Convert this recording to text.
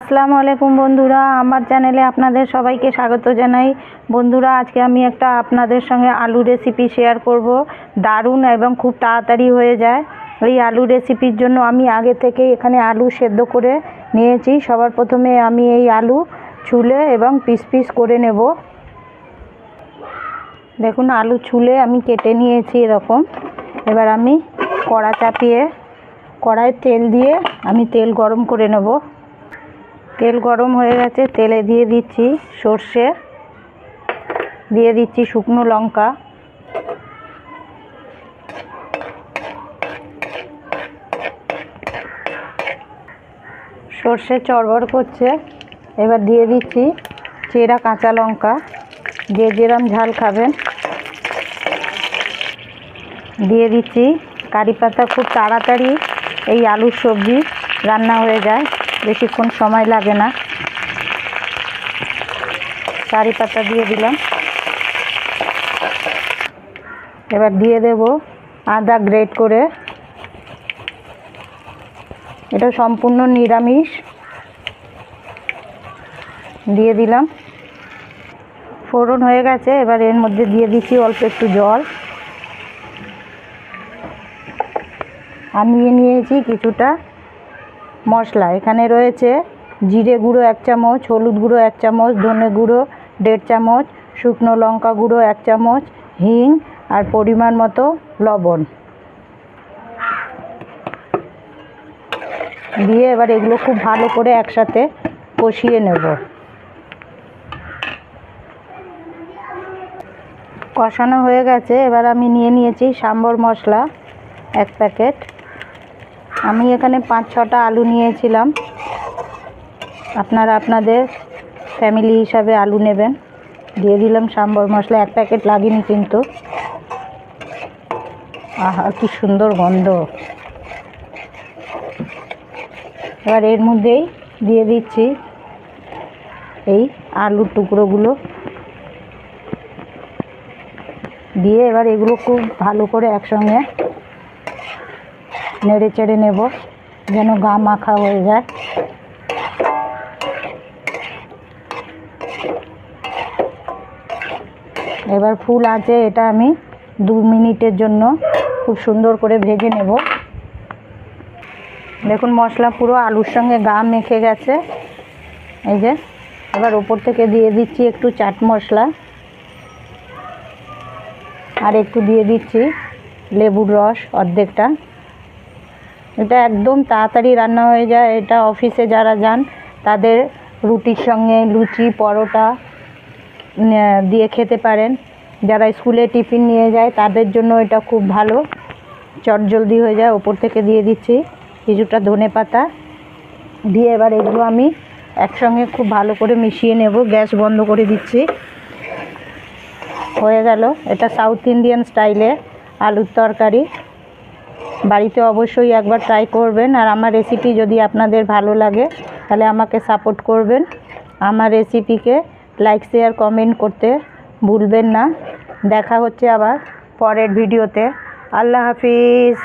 আসসালামু আলাইকুম বন্ধুরা, আমার চ্যানেলে আপনাদের সবাইকে স্বাগত জানাই। বন্ধুরা, আজকে আমি একটা আপনাদের সঙ্গে আলু রেসিপি শেয়ার করব। দারুণ এবং খুব তাড়াতাড়ি হয়ে যায়। এই আলু রেসিপির জন্য আমি আগে থেকে এখানে আলু সেদ্ধ করে নিয়েছি। সবার প্রথমে আমি এই আলু ছুলে এবং পিস পিস করে নেব। দেখুন, আলু ছুলে আমি কেটে নিয়েছি এরকম। এবার আমি কড়া চাপিয়ে কড়ায় তেল দিয়ে আমি তেল গরম করে নেব। তেল গরম হয়ে গেছে, তেলে দিয়ে দিচ্ছি সর্ষে, দিয়ে দিচ্ছি শুকনো লঙ্কা। সর্ষে চড়বড় করছে, এবার দিয়ে দিচ্ছি চেরা কাঁচা লঙ্কা, যে যেরম ঝাল খাবেন। দিয়ে দিচ্ছি কারি পাতা, খুব তাড়াতাড়ি এই আলুর সবজি রান্না হয়ে যায়। বেশিক্ষণ সময় লাগে না। কারি পাতা দিয়ে দিলাম। এবার দিয়ে দেব আদা গ্রেট করে। এটা সম্পূর্ণ নিরামিষ। দিয়ে দিলাম। ফোড়ন হয়ে গেছে, এবার এর মধ্যে দিয়ে দিচ্ছি অল্প একটু জল। আর নিয়ে নিয়েছি কিছুটা মশলা। এখানে রয়েছে জিরে গুঁড়ো এক চামচ, হলুদ গুঁড়ো এক চামচ, ধনে গুঁড়ো দেড় চামচ, শুকনো লঙ্কা গুঁড়ো এক চামচ, হিং আর পরিমাণ মতো লবণ। দিয়ে এবার এগুলো খুব ভালো করে একসাথে কষিয়ে নেব। কষানো হয়ে গেছে। এবার আমি নিয়ে নিয়েছি সাম্বর মশলা এক প্যাকেট। আমি এখানে পাঁচ, ছটা আলু নিয়েছিলাম। আপনারা আপনাদের ফ্যামিলি হিসাবে আলু নেবেন। দিয়ে দিলাম সাম্বর মশলা, এক প্যাকেট লাগিনি কিন্তু। আহা, কি সুন্দর গন্ধ। এবার এর মধ্যেই দিয়ে দিচ্ছি এই আলুর টুকরোগুলো। দিয়ে এবার এগুলো খুব ভালো করে একসঙ্গে নেড়ে চেড়ে নেব, যেন গা মাখা হয়ে যায়। এবার ফুল আছে, এটা আমি দু মিনিটের জন্য খুব সুন্দর করে ভেজে নেব। দেখুন, মশলা পুরো আলুর সঙ্গে গা মেখে গেছে। এই যে, এবার ওপর থেকে দিয়ে দিচ্ছি একটু চাট মশলা। আর একটু দিয়ে দিচ্ছি লেবুর রস অর্ধেকটা। এটা একদম তাড়াতাড়ি রান্না হয়ে যায়। এটা অফিসে যারা যান, তাদের রুটির সঙ্গে লুচি, পরোটা দিয়ে খেতে পারেন। যারা স্কুলে টিফিন নিয়ে যায়, তাদের জন্য এটা খুব ভালো। চটজলদি হয়ে যায়, ওপর থেকে দিয়ে দিচ্ছি কিছুটা ধনে পাতা। দিয়ে এবার এগুলো আমি একসঙ্গে খুব ভালো করে মিশিয়ে নেব। গ্যাস বন্ধ করে দিচ্ছি। হয়ে গেল। এটা সাউথ ইন্ডিয়ান স্টাইলে আলুর তরকারি। বাড়িতে অবশ্যই একবার ট্রাই করবেন। আর আমার রেসিপি যদি আপনাদের ভালো লাগে, তাহলে আমাকে সাপোর্ট করবেন। আমার রেসিপিকে লাইক শেয়ার কমেন্ট করতে ভুলবেন না। দেখা হচ্ছে আবার পরের ভিডিওতে আল্লাহ হাফিজ।